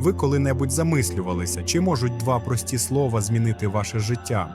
Ви коли-небудь замислювалися, чи можуть два прості слова змінити ваше життя?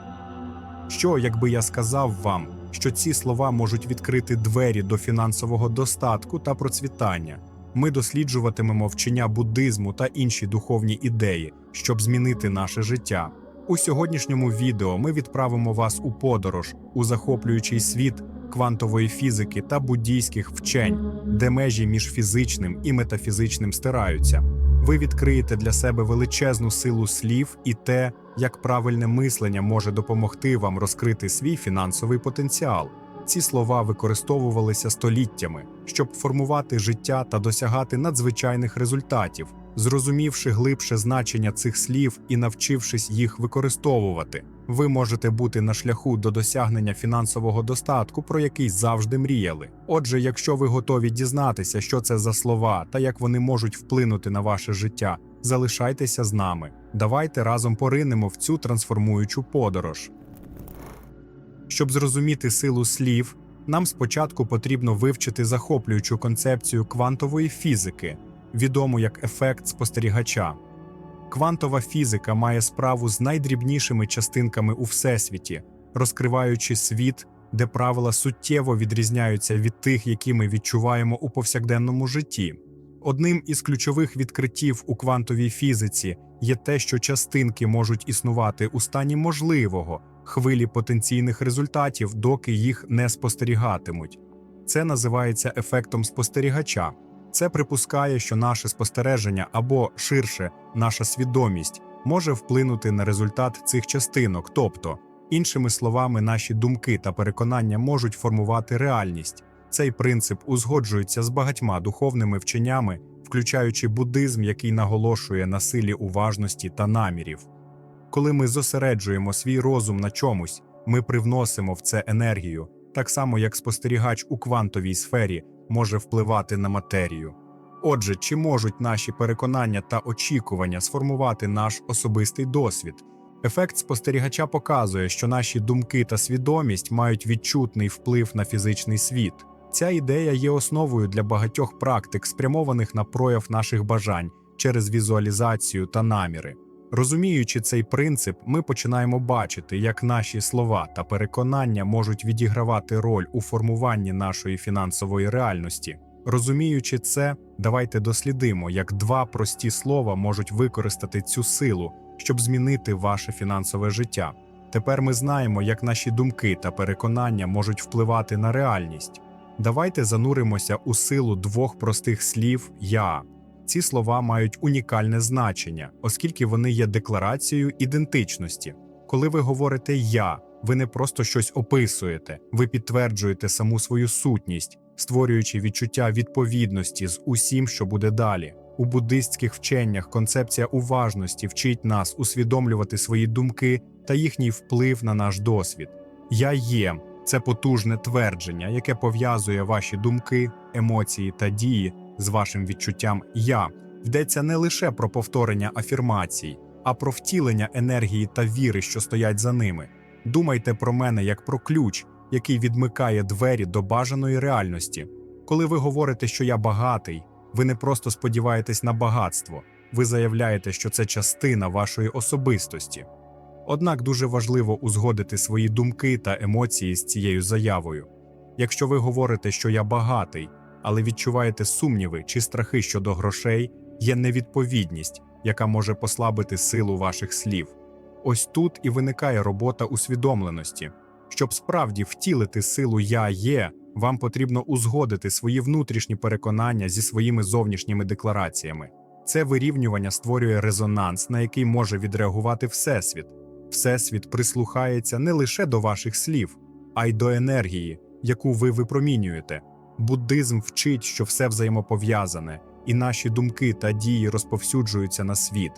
Що, якби я сказав вам, що ці слова можуть відкрити двері до фінансового достатку та процвітання? Ми досліджуватимемо вчення буддизму та інші духовні ідеї, щоб змінити наше життя. У сьогоднішньому відео ми відправимо вас у подорож у захоплюючий світ квантової фізики та буддійських вчень, де межі між фізичним і метафізичним стираються. Ви відкриєте для себе величезну силу слів і те, як правильне мислення може допомогти вам розкрити свій фінансовий потенціал. Ці слова використовувалися століттями, щоб формувати життя та досягати надзвичайних результатів, зрозумівши глибше значення цих слів і навчившись їх використовувати. Ви можете бути на шляху до досягнення фінансового достатку, про який завжди мріяли. Отже, якщо ви готові дізнатися, що це за слова та як вони можуть вплинути на ваше життя, залишайтеся з нами. Давайте разом поринемо в цю трансформуючу подорож. Щоб зрозуміти силу слів, нам спочатку потрібно вивчити захоплюючу концепцію квантової фізики, відому як ефект спостерігача. Квантова фізика має справу з найдрібнішими частинками у всесвіті, розкриваючи світ, де правила суттєво відрізняються від тих, які ми відчуваємо у повсякденному житті. Одним із ключових відкриттів у квантовій фізиці є те, що частинки можуть існувати у стані можливого хвилі потенційних результатів, доки їх не спостерігатимуть. Це називається ефектом спостерігача. Це припускає, що наше спостереження або ширше наша свідомість може вплинути на результат цих частинок, тобто, іншими словами, наші думки та переконання можуть формувати реальність. Цей принцип узгоджується з багатьма духовними вченнями, включаючи буддизм, який наголошує на силі уважності та намірів. Коли ми зосереджуємо свій розум на чомусь, ми привносимо в це енергію, так само як спостерігач у квантовій сфері може впливати на матерію. Отже, чи можуть наші переконання та очікування сформувати наш особистий досвід? Ефект спостерігача показує, що наші думки та свідомість мають відчутний вплив на фізичний світ. Ця ідея є основою для багатьох практик, спрямованих на прояв наших бажань через візуалізацію та наміри. Розуміючи цей принцип, ми починаємо бачити, як наші слова та переконання можуть відігравати роль у формуванні нашої фінансової реальності. Розуміючи це, давайте дослідимо, як два прості слова можуть використати цю силу, щоб змінити ваше фінансове життя. Тепер ми знаємо, як наші думки та переконання можуть впливати на реальність. Давайте зануримося у силу двох простих слів Я. Ці слова мають унікальне значення, оскільки вони є декларацією ідентичності. Коли ви говорите Я, ви не просто щось описуєте, ви підтверджуєте саму свою сутність, створюючи відчуття відповідності з усім, що буде далі. У буддистських вченнях концепція уважності вчить нас усвідомлювати свої думки та їхній вплив на наш досвід. Я є це потужне твердження, яке пов'язує ваші думки, емоції та дії з вашим відчуттям я йдеться не лише про повторення афірмацій, а про втілення енергії та віри, що стоять за ними. Думайте про мене як про ключ, який відмикає двері до бажаної реальності. Коли ви говорите, що я багатий, ви не просто сподіваєтесь на багатство, ви заявляєте, що це частина вашої особистості. Однак дуже важливо узгодити свої думки та емоції з цією заявою. Якщо ви говорите, що я багатий, але відчуваєте сумніви чи страхи щодо грошей, є невідповідність, яка може послабити силу ваших слів. Ось тут і виникає робота усвідомленості. Щоб справді втілити силу Я є, вам потрібно узгодити свої внутрішні переконання зі своїми зовнішніми деклараціями. Це вирівнювання створює резонанс, на який може відреагувати Всесвіт. Всесвіт прислухається не лише до ваших слів, а й до енергії, яку ви випромінюєте. Буддизм вчить, що все взаємопов'язане, і наші думки та дії розповсюджуються на світ,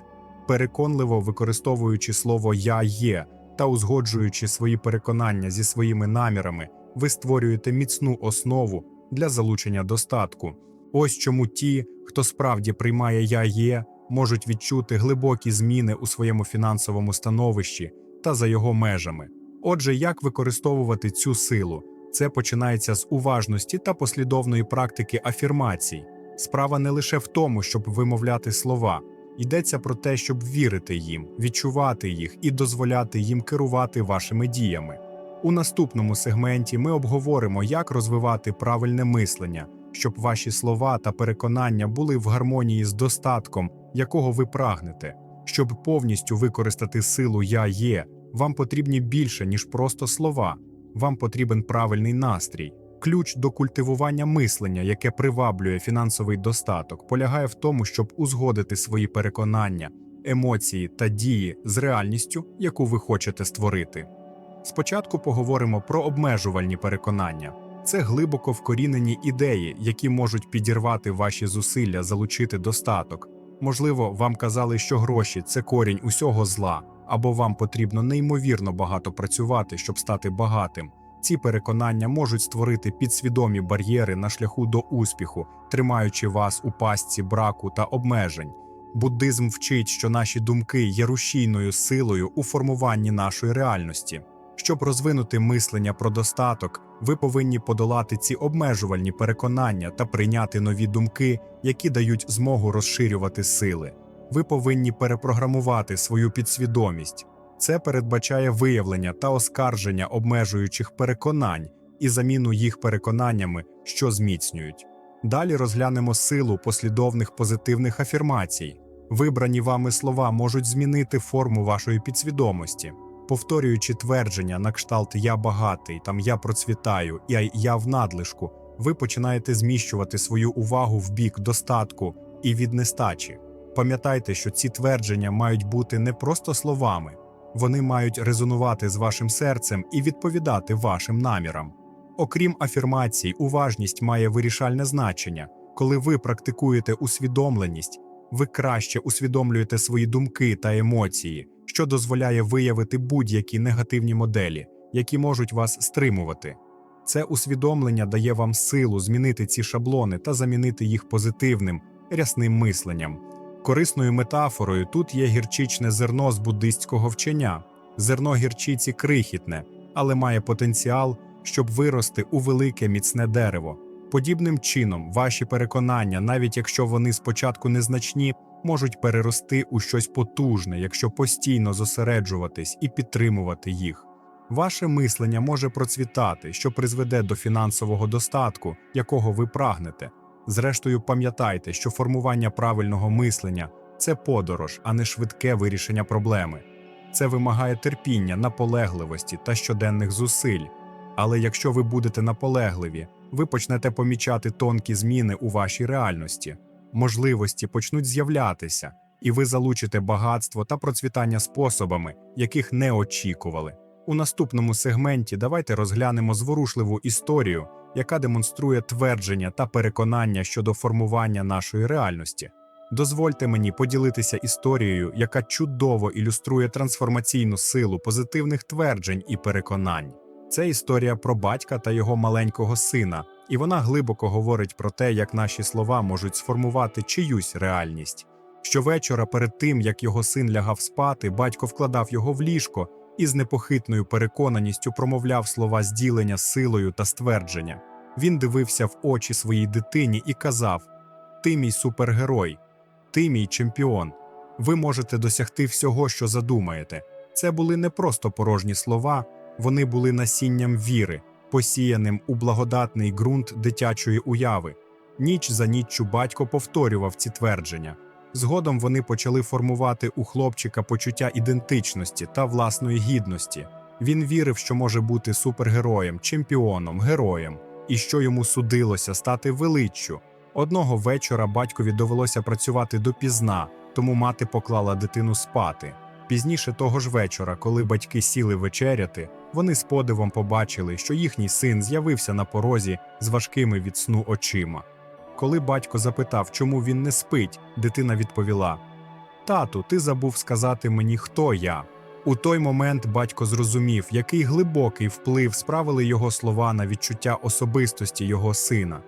переконливо використовуючи слово Я є та узгоджуючи свої переконання зі своїми намірами, ви створюєте міцну основу для залучення достатку. Ось чому ті, хто справді приймає Я є, можуть відчути глибокі зміни у своєму фінансовому становищі та за його межами. Отже, як використовувати цю силу? Це починається з уважності та послідовної практики афірмацій. Справа не лише в тому, щоб вимовляти слова, Йдеться про те, щоб вірити їм, відчувати їх і дозволяти їм керувати вашими діями. У наступному сегменті ми обговоримо, як розвивати правильне мислення, щоб ваші слова та переконання були в гармонії з достатком, якого ви прагнете. Щоб повністю використати силу Я є, вам потрібні більше, ніж просто слова. Вам потрібен правильний настрій. Ключ до культивування мислення, яке приваблює фінансовий достаток, полягає в тому, щоб узгодити свої переконання, емоції та дії з реальністю, яку ви хочете створити. Спочатку поговоримо про обмежувальні переконання. Це глибоко вкорінені ідеї, які можуть підірвати ваші зусилля залучити достаток. Можливо, вам казали, що гроші це корінь усього зла, або вам потрібно неймовірно багато працювати, щоб стати багатим. Ці переконання можуть створити підсвідомі бар'єри на шляху до успіху, тримаючи вас у пастці браку та обмежень. Буддизм вчить, що наші думки є рушійною силою у формуванні нашої реальності. Щоб розвинути мислення про достаток, ви повинні подолати ці обмежувальні переконання та прийняти нові думки, які дають змогу розширювати сили. Ви повинні перепрограмувати свою підсвідомість. Це передбачає виявлення та оскарження обмежуючих переконань і заміну їх переконаннями, що зміцнюють. Далі розглянемо силу послідовних позитивних афірмацій. Вибрані вами слова можуть змінити форму вашої підсвідомості, повторюючи твердження на кшталт Я багатий, там я процвітаю і я в надлишку. Ви починаєте зміщувати свою увагу в бік достатку і від нестачі. Пам'ятайте, що ці твердження мають бути не просто словами, вони мають резонувати з вашим серцем і відповідати вашим намірам. Окрім афірмацій, уважність має вирішальне значення. Коли ви практикуєте усвідомленість, ви краще усвідомлюєте свої думки та емоції, що дозволяє виявити будь-які негативні моделі, які можуть вас стримувати. Це усвідомлення дає вам силу змінити ці шаблони та замінити їх позитивним, рясним мисленням. Корисною метафорою тут є гірчичне зерно з буддистського вчення. Зерно гірчиці крихітне, але має потенціал, щоб вирости у велике міцне дерево. Подібним чином, ваші переконання, навіть якщо вони спочатку незначні, можуть перерости у щось потужне, якщо постійно зосереджуватись і підтримувати їх. Ваше мислення може процвітати, що призведе до фінансового достатку, якого ви прагнете. Зрештою, пам'ятайте, що формування правильного мислення це подорож, а не швидке вирішення проблеми. Це вимагає терпіння, наполегливості та щоденних зусиль. Але якщо ви будете наполегливі, ви почнете помічати тонкі зміни у вашій реальності, можливості почнуть з'являтися, і ви залучите багатство та процвітання способами, яких не очікували. У наступному сегменті давайте розглянемо зворушливу історію, яка демонструє твердження та переконання щодо формування нашої реальності. Дозвольте мені поділитися історією, яка чудово ілюструє трансформаційну силу позитивних тверджень і переконань. Це історія про батька та його маленького сина, і вона глибоко говорить про те, як наші слова можуть сформувати чиюсь реальність. Щовечора, перед тим як його син лягав спати, батько вкладав його в ліжко і з непохитною переконаністю промовляв слова зділення силою та ствердження. Він дивився в очі своїй дитині і казав: Ти мій супергерой, ти мій чемпіон. Ви можете досягти всього, що задумаєте. Це були не просто порожні слова, вони були насінням віри, посіяним у благодатний ґрунт дитячої уяви. Ніч за ніччю батько повторював ці твердження. Згодом вони почали формувати у хлопчика почуття ідентичності та власної гідності. Він вірив, що може бути супергероєм, чемпіоном, героєм, і що йому судилося стати величчю. Одного вечора батькові довелося працювати допізна, тому мати поклала дитину спати. Пізніше того ж вечора, коли батьки сіли вечеряти, вони з подивом побачили, що їхній син з'явився на порозі з важкими від сну очима. Коли батько запитав, чому він не спить, дитина відповіла: Тату, ти забув сказати мені, хто я. У той момент батько зрозумів, який глибокий вплив справили його слова на відчуття особистості його сина.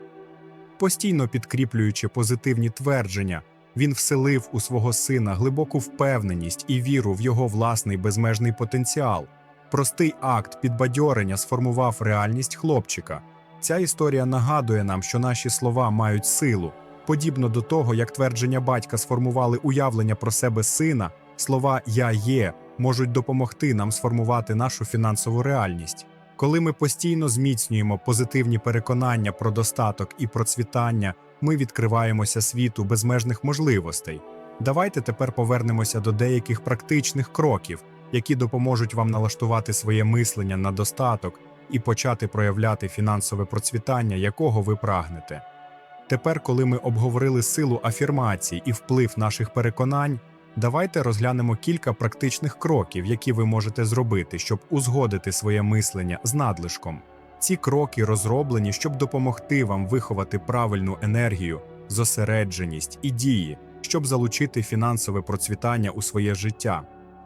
Постійно підкріплюючи позитивні твердження, він вселив у свого сина глибоку впевненість і віру в його власний безмежний потенціал. Простий акт підбадьорення сформував реальність хлопчика. Ця історія нагадує нам, що наші слова мають силу. Подібно до того, як твердження батька сформували уявлення про себе сина, слова Я є можуть допомогти нам сформувати нашу фінансову реальність. Коли ми постійно зміцнюємо позитивні переконання про достаток і процвітання, ми відкриваємося світу безмежних можливостей. Давайте тепер повернемося до деяких практичних кроків, які допоможуть вам налаштувати своє мислення на достаток і почати проявляти фінансове процвітання, якого ви прагнете. Тепер, коли ми обговорили силу афірмацій і вплив наших переконань, давайте розглянемо кілька практичних кроків, які ви можете зробити, щоб узгодити своє мислення з надлишком. Ці кроки розроблені, щоб допомогти вам виховати правильну енергію, зосередженість і дії, щоб залучити фінансове процвітання у своє життя.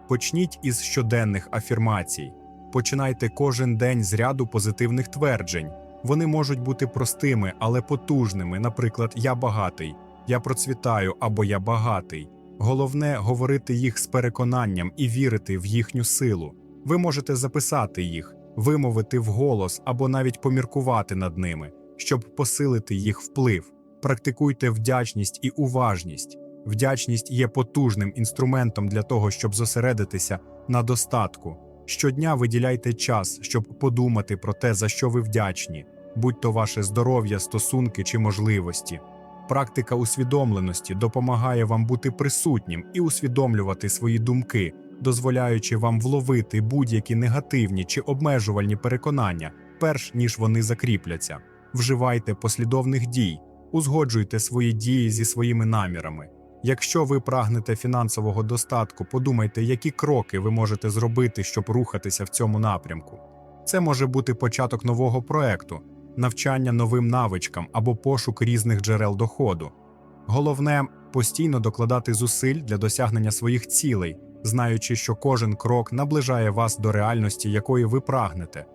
Почніть із щоденних афірмацій. Починайте кожен день з ряду позитивних тверджень. Вони можуть бути простими, але потужними. Наприклад, я багатий, я процвітаю або я багатий. Головне говорити їх з переконанням і вірити в їхню силу. Ви можете записати їх, вимовити вголос або навіть поміркувати над ними, щоб посилити їх вплив. Практикуйте вдячність і уважність. Вдячність є потужним інструментом для того, щоб зосередитися на достатку. Щодня виділяйте час, щоб подумати про те, за що ви вдячні, будь то ваше здоров'я, стосунки чи можливості. Практика усвідомленості допомагає вам бути присутнім і усвідомлювати свої думки, дозволяючи вам вловити будь-які негативні чи обмежувальні переконання, перш ніж вони закріпляться. Вживайте послідовних дій, узгоджуйте свої дії зі своїми намірами. Якщо ви прагнете фінансового достатку, подумайте, які кроки ви можете зробити, щоб рухатися в цьому напрямку. Це може бути початок нового проекту, навчання новим навичкам або пошук різних джерел доходу. Головне постійно докладати зусиль для досягнення своїх цілей, знаючи, що кожен крок наближає вас до реальності, якої ви прагнете.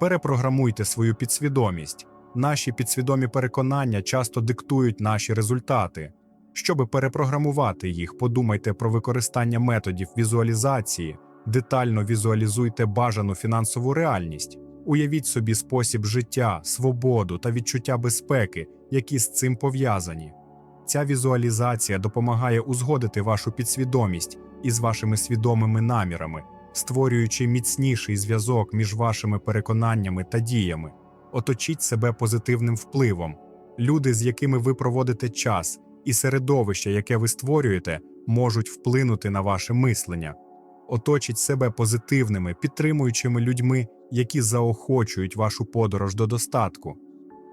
Перепрограмуйте свою підсвідомість. Наші підсвідомі переконання часто диктують наші результати. Щоби перепрограмувати їх, подумайте про використання методів візуалізації, детально візуалізуйте бажану фінансову реальність, уявіть собі спосіб життя, свободу та відчуття безпеки, які з цим пов'язані. Ця візуалізація допомагає узгодити вашу підсвідомість із вашими свідомими намірами, створюючи міцніший зв'язок між вашими переконаннями та діями. Оточіть себе позитивним впливом. Люди, з якими ви проводите час, і середовище, яке ви створюєте, можуть вплинути на ваше мислення. Оточіть себе позитивними, підтримуючими людьми, які заохочують вашу подорож до достатку.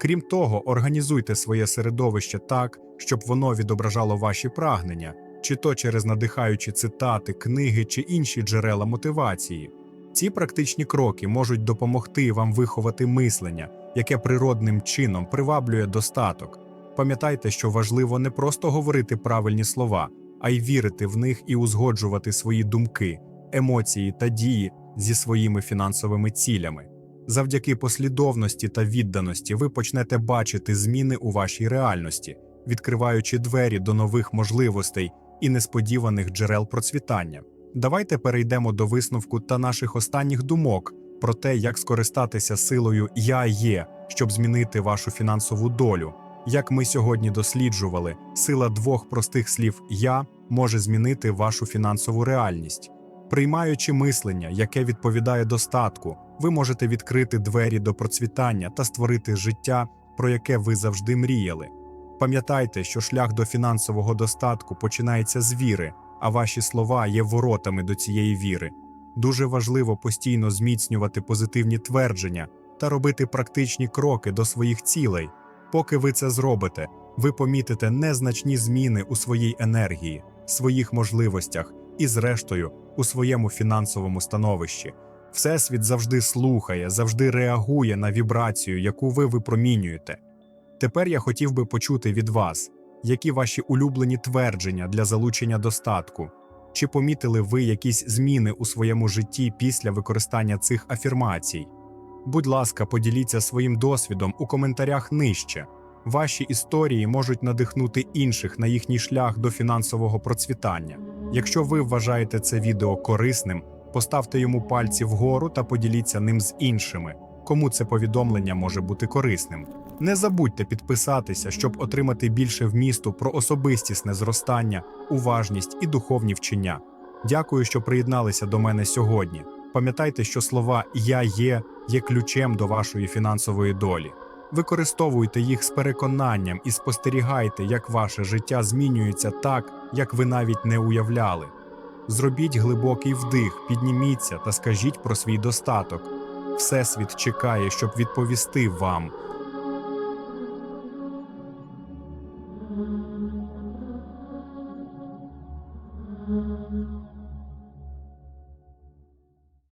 Крім того, організуйте своє середовище так, щоб воно відображало ваші прагнення, чи то через надихаючі цитати, книги чи інші джерела мотивації. Ці практичні кроки можуть допомогти вам виховати мислення, яке природним чином приваблює достаток. Пам'ятайте, що важливо не просто говорити правильні слова, а й вірити в них і узгоджувати свої думки, емоції та дії зі своїми фінансовими цілями. Завдяки послідовності та відданості ви почнете бачити зміни у вашій реальності, відкриваючи двері до нових можливостей і несподіваних джерел процвітання. Давайте перейдемо до висновку та наших останніх думок про те, як скористатися силою Я є, щоб змінити вашу фінансову долю. Як ми сьогодні досліджували, сила двох простих слів Я може змінити вашу фінансову реальність. Приймаючи мислення, яке відповідає достатку, ви можете відкрити двері до процвітання та створити життя, про яке ви завжди мріяли. Пам'ятайте, що шлях до фінансового достатку починається з віри, а ваші слова є воротами до цієї віри. Дуже важливо постійно зміцнювати позитивні твердження та робити практичні кроки до своїх цілей. Поки ви це зробите, ви помітите незначні зміни у своїй енергії, своїх можливостях і, зрештою, у своєму фінансовому становищі. Всесвіт завжди слухає, завжди реагує на вібрацію, яку ви випромінюєте. Тепер я хотів би почути від вас, які ваші улюблені твердження для залучення достатку, чи помітили ви якісь зміни у своєму житті після використання цих афірмацій? Будь ласка, поділіться своїм досвідом у коментарях нижче. Ваші історії можуть надихнути інших на їхній шлях до фінансового процвітання. Якщо ви вважаєте це відео корисним, поставте йому пальці вгору та поділіться ним з іншими. кому це повідомлення може бути корисним. Не забудьте підписатися, щоб отримати більше вмісту про особистісне зростання, уважність і духовні вчення. Дякую, що приєдналися до мене сьогодні. Пам'ятайте, що слова Я є є ключем до вашої фінансової долі. Використовуйте їх з переконанням і спостерігайте, як ваше життя змінюється так, як ви навіть не уявляли. Зробіть глибокий вдих, підніміться та скажіть про свій достаток. Всесвіт чекає, щоб відповісти вам,